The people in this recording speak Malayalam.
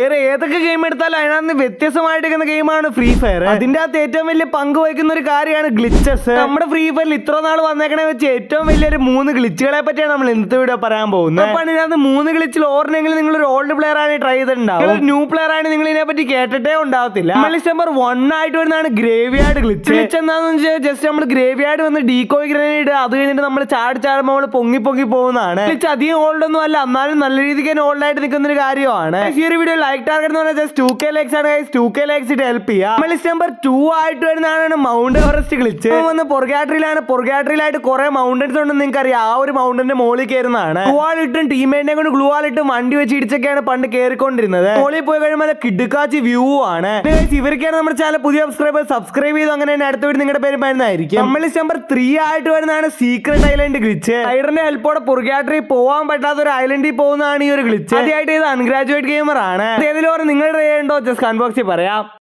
വേറെ ഏതൊക്കെ ഗെയിം എടുത്താലും അതിനകത്ത് വ്യത്യസ്തമായിട്ടിരിക്കുന്ന ഗെയിമാണ് ഫ്രീ ഫയർ അതിന്റെ അകത്ത് ഏറ്റവും വലിയ പങ്ക് വഹിക്കുന്ന ഒരു കാര്യമാണ് ഗ്ലിച്ചസ് നമ്മുടെ ഫ്രീ ഫയറിൽ ഇത്ര നാൾ വന്നേക്കണേ വെച്ച് ഏറ്റവും വലിയൊരു മൂന്ന് ഗ്ലിച്ചുകളെ പറ്റിയാണ് നമ്മൾ ഇന്നത്തെ വീഡിയോ പറയാൻ പോകുന്നത്. അപ്പൊ ഇതിനകത്ത് മൂന്ന് ഗ്ലിച്ചിൽ ഓർണെങ്കിൽ നിങ്ങൾ ഒരു ഓൾഡ് പ്ലെയർ ആണ് ട്രൈ ചെയ്തിട്ടുണ്ടാവും. ഒരു ന്യൂ പ്ലെയർ ആണ് നിങ്ങൾ ഇതിനെ പറ്റി കേട്ടിട്ടേ ഉണ്ടാവത്തില്ല. ലിസ്റ്റ് നമ്പർ വൺ ആയിട്ട് വരുന്നതാണ് ഗ്രേവിയാർഡ് ഗ്ലിച്ച് ഗ്ലിച്ച് എന്താണെന്ന് വെച്ചാൽ ജസ്റ്റ് നമ്മൾ ഗ്രേവിയാർഡ് വന്ന് ഡീകോയ് ഗ്രനേഡ് അത് കഴിഞ്ഞിട്ട് നമ്മൾ ചാടി ചാടുമ്പോൾ നമ്മൾ പൊങ്ങി പൊങ്ങി പോകുന്നതാണ്. ഗ്ലിച്ച് അധികം ഓൾഡ് ഒന്നും അല്ല എന്നാലും നല്ല രീതിക്ക് തന്നെ ഓൾഡ് ആയിട്ട് നിൽക്കുന്ന ഒരു കാര്യമാണ്. ഈ ഒരു വീഡിയോ ലൈക്ക് ടാർഗറ്റ് എന്ന് പറഞ്ഞാൽ ജസ്റ്റ് ടു കെ ലൈക്സ് ആണ് ടു കെ ലൈക്സ് ഇട്ട് ഹെൽപ്പ് ചെയ്യാം. ലിസ്റ്റ് നമ്പർ ടു ആയിട്ട് വരുന്നതാണ് മൗണ്ട് എവറസ്റ്റ് ഗ്ലിച്ച് വന്ന് പൊർഗാട്രിയിലാണ് പൊർഗാട്രിയിലായിട്ട് കുറെ മൗണ്ടൻസ് ഉണ്ടെന്ന് നിങ്ങൾക്ക് അറിയാം ആ ഒരു മൗണ്ടന്റെ മോളിൽ കയറുന്നതാണ്. ഗ്ലൂവാളിട്ടും ടീമേറ്റിനെ കൊണ്ട് ഗ്ലൂവാളിട്ടും വണ്ടി വെച്ച് ഇടിച്ചൊക്കെയാണ് പണ്ട് കയറിക്കൊണ്ടിരുന്നത്. മോളിൽ പോയി കഴിയുമ്പോൾ കിടുക്കാച്ചി വ്യൂ ആണ്. ഇവർക്കാണ് നമ്മുടെ ചാനൽ പുതിയ സബ്സ്ക്രൈബർ സബ്സ്ക്രൈബ് ചെയ്തു അങ്ങനെ തന്നെ അടുത്ത വീട് നിങ്ങളുടെ പേര് വരുന്നതായിരിക്കും നമ്മൾ ലിസ്റ്റ് നമ്പർ ത്രീ ആയിട്ട് വരുന്നതാണ് സീക്രട്ട് ഐലൻഡ് ഗ്ലിച്ച് ഐഡറിന്റെ ഹെൽപ്പോടെ പൊർഗാട്രി പോവാൻ പറ്റാത്ത ഒരു ഐലൻഡിൽ പോകുന്നതാണ് ഈ ഒരു ഗ്ലിച്ച് ആദ്യമായിട്ട് ഇത് അൺഗ്രാജുവേറ്റ് ഗെയിമർ ആണ്. ഏതിലും നിങ്ങളുടെ ഉണ്ടോ ജസ്റ്റ് കൺബോക്സിൽ പറയാം.